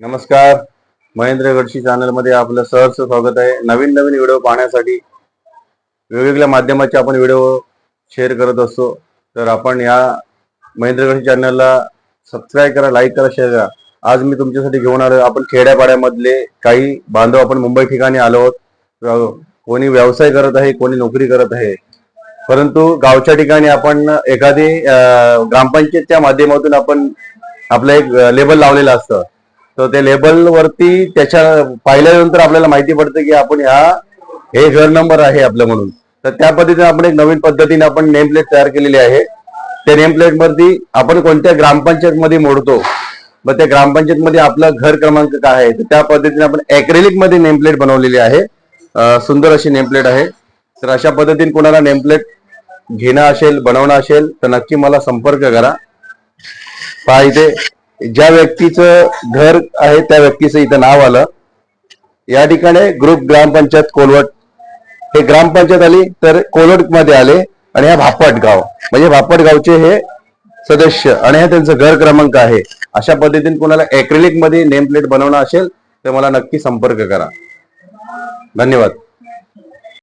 नमस्कार. महेंद्र गडशी चॅनलमध्ये आपलं सहर्ष स्वागत आहे. नवीन नवीन व्हिडिओ पाहण्यासाठी वेगवेगळ्या माध्यमाचे आपण व्हिडिओ शेअर करत असतो. तर आपण या महेंद्र गडशी चॅनलला सबस्क्राईब करा लाईक करा शेअर करा. आज मी तुमच्यासाठी घेऊन आलो आपण खेड्यापाड्यामधले काही बांधव आपण मुंबई ठिकाणी आलो आहोत. कोणी व्यवसाय करत आहे कोणी नोकरी करत आहे. परंतु गावच्या ठिकाणी आपण एखादी ग्रामपंचायतच्या माध्यमातून आपण आपलं एक लेबल लावलेलं असतं. तर ते लेबल वरती त्याच्या पाहिल्यानंतर आपल्याला माहिती पडतं की आपण ह्या हे घर नंबर आहे आपलं म्हणून. तर त्या पद्धतीने आपण एक नवीन पद्धतीने आपण नेम प्लेट तयार केलेली आहे. त्या नेम प्लेट वरती आपण कोणत्या ग्रामपंचायत मध्ये मोडतो? मग त्या ग्रामपंचायत मध्ये आपला घर क्रमांक काय आहे? तर त्या पद्धतीने आपण अॅक्रेलिकमध्ये नेम प्लेट बनवलेली आहे. सुंदर अशी नेम प्लेट आहे. तर अशा पद्धतीने कोणाला नेम प्लेट घेणं असेल बनवणं असेल तर नक्की मला संपर्क करा. पहा इथे. ज्या व्यक्तीचं घर आहे त्या व्यक्तीचं इथं नाव आलं. या ठिकाणी ग्रुप ग्रामपंचायत कोलवट. हे ग्रामपंचायत आली तर कोलवटमध्ये आले आणि हा भापट गाव. म्हणजे भापट गावचे हे सदस्य आणि हे त्यांचं घर क्रमांक आहे. अशा पद्धतीने कोणाला अॅक्रेलिकमध्ये नेम प्लेट बनवणं असेल तर मला नक्की संपर्क करा. धन्यवाद.